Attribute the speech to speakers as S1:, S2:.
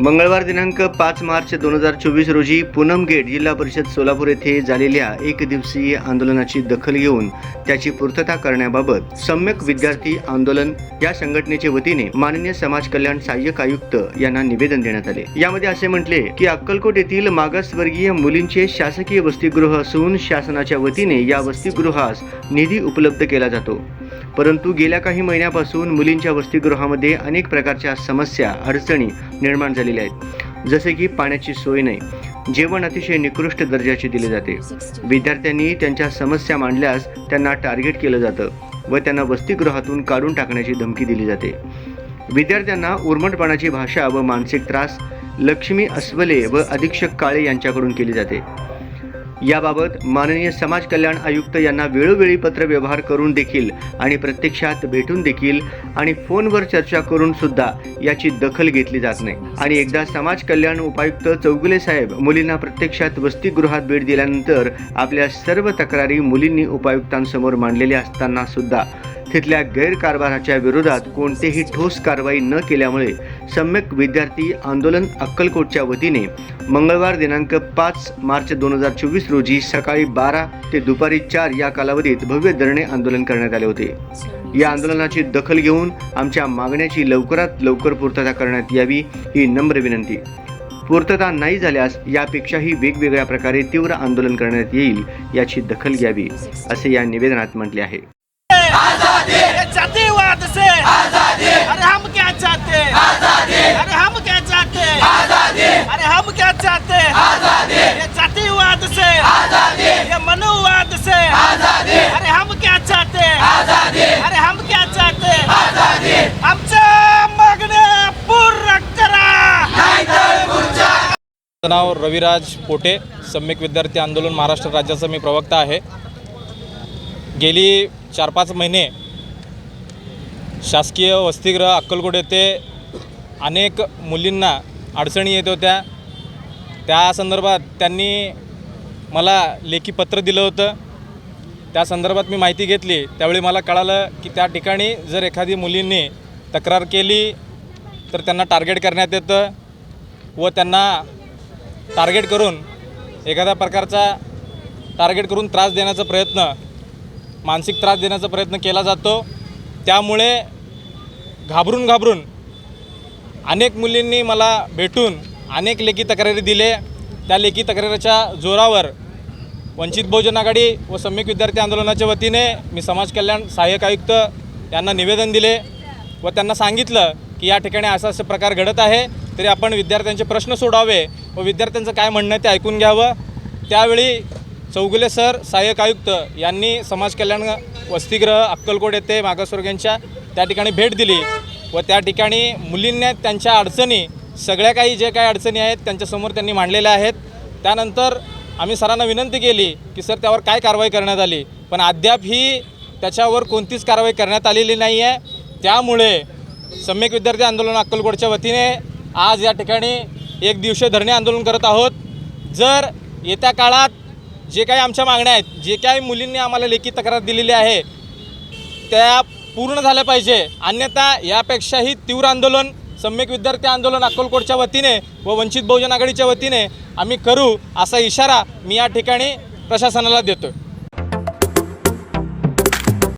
S1: मंगळवार दिनांक पाच मार्च दोन हजार चोवीस रोजी पूनम गेट जिल्हा परिषद सोलापूर येथे झालेल्या एक दिवसीय आंदोलनाची दखल घेऊन त्याची पूर्तता करण्याबाबत सम्यक विद्यार्थी आंदोलन या संघटनेचे वतीने माननीय समाज कल्याण सहाय्यक आयुक्त यांना निवेदन देण्यात आले. यामध्ये असे म्हटले की अक्कलकोट येथील मागासवर्गीय मुलींचे शासकीय वसतिगृह असून शासनाच्या वतीने या वसतिगृहास निधी उपलब्ध केला जातो. परंतु गेल्या काही महिन्यापासून मुलींच्या वसतिगृहामध्ये अनेक प्रकारच्या समस्या अडचणी निर्माण झालेल्या आहेत. जसे की पाण्याची सोय नाही. जेवण अतिशय निकृष्ट दर्जाचे दिले जाते. विद्यार्थ्यांनी त्यांच्या समस्या मांडल्यास त्यांना टार्गेट केलं जातं व त्यांना वसतिगृहातून काढून टाकण्याची धमकी दिली जाते. विद्यार्थ्यांना उर्मटपणाची भाषा व मानसिक त्रास लक्ष्मी अस्वले व अधीक्षक काळे यांच्याकडून केली जाते. याबाबत माननीय समाज कल्याण आयुक्त यांना वेळोवेळी पत्र व्यवहार करून देखील आणि प्रत्यक्षात भेटून देखील आणि फोनवर चर्चा करून सुद्धा याची दखल घेतली जात नाही. आणि एकदा समाज कल्याण उपायुक्त चौगुले साहेब मुलींना प्रत्यक्षात वसतिगृहात भेट दिल्यानंतर आपल्या सर्व तक्रारी मुलींनी उपायुक्तांसमोर मांडलेल्या असताना सुद्धा तिथल्या गैरकारभाराच्या विरोधात कोणतेही ठोस कारवाई न केल्यामुळे सम्यक विद्यार्थी आंदोलन अक्कलकोटच्या वतीने मंगळवार दिनांक पाच मार्च दोन हजार चोवीस रोजी सकाळी बारा ते दुपारी चार या कालावधीत भव्य धरणे आंदोलन करण्यात आले होते. या आंदोलनाची दखल घेऊन आमच्या मागण्याची लवकरात लवकर पूर्तता करण्यात यावी ही नम्र विनंती. पूर्तता नाही झाल्यास यापेक्षाही वेगवेगळ्या प्रकारे तीव्र आंदोलन करण्यात येईल याची दखल घ्यावी असे या निवेदनात म्हटले आहे.
S2: ये जातिवाद से अरे हम क्या चाहते? अरे हम क्या चाहते? अरे हम क्या चाहते? ये जातिवाद से ये मनुवाद से अरे हम क्या चाहते? अरे हम क्या चाहते? आमच्या मागण्या पूर्ण करा.
S3: माझं नाव रविराज पोटे सम्यक विद्यार्थी आंदोलन महाराष्ट्र राज्याचा मी प्रवक्ता आहे. गेली चार पाच महिने शासकीय वसतिगृह अक्कलकोट येथे अनेक मुलींना अडचणी येत होत्या. त्या संदर्भात त्यांनी मला लेखी पत्र दिलं होतं. त्या संदर्भात मी माहिती घेतली. त्यावेळी मला कळालं की त्या ठिकाणी जर एखादी मुलींनी तक्रार केली तर त्यांना टार्गेट करण्यात येतं व त्यांना टार्गेट करून एखाद्या प्रकारचा टार्गेट करून त्रास देण्याचा प्रयत्न मानसिक त्रास देण्याचा प्रयत्न केला जातो. त्यामुळे घाबरून घाबरून अनेक मुलींनी मला भेटून अनेक लेखी तक्रारी दिले. त्या लेखी तक्रारीच्या जोरावर वंचित बहुजन आघाडी व सम्यक विद्यार्थी आंदोलनाच्या वतीने मी समाज कल्याण सहाय्यक आयुक्त यांना निवेदन दिले व त्यांना सांगितलं की या ठिकाणी असा असे प्रकार घडत आहे तरी आपण विद्यार्थ्यांचे प्रश्न सोडावे व विद्यार्थ्यांचं काय म्हणणं ते ऐकून घ्यावं. त्यावेळी चौगुले सर सहाय्यक आयुक्त यांनी समाज कल्याण वसतिगृह अक्कलकोट येथे मागासवर्गीयांच्या त्या ठिकाणी भेट दिली व त्या ठिकाणी मुलींना त्यांच्या अडचणी सगळ्या काही जे काही अडचणी आहेत त्यांच्यासमोर त्यांनी मांडलेल्या आहेत. त्यानंतर आम्ही सरांना विनंती केली की सर त्यावर काय कारवाई करण्यात आली? पण अद्याप ही त्याच्यावर कोणतीच कारवाई करण्यात आलेली नाही आहे त्यामुळे सम्यक विद्यार्थी आंदोलन अक्कलकोटच्या वतीने आज या ठिकाणी एक दिवसीय धरणे आंदोलन करत आहोत. जर येत्या काळात जे काही आमच्या मागण्या आहेत जे काही मुलींनी आम्हाला लेखी तक्रार दिलेली आहे त्या पूर्ण झाल्या पाहिजे. अन्यथा यापेक्षाही तीव्र आंदोलन सम्यक विद्यार्थी आंदोलन अक्कलकोटच्या वतीने व वंचित बहुजन आघाडीच्या वतीने आम्ही करू असा इशारा मी या ठिकाणी प्रशासनाला देतो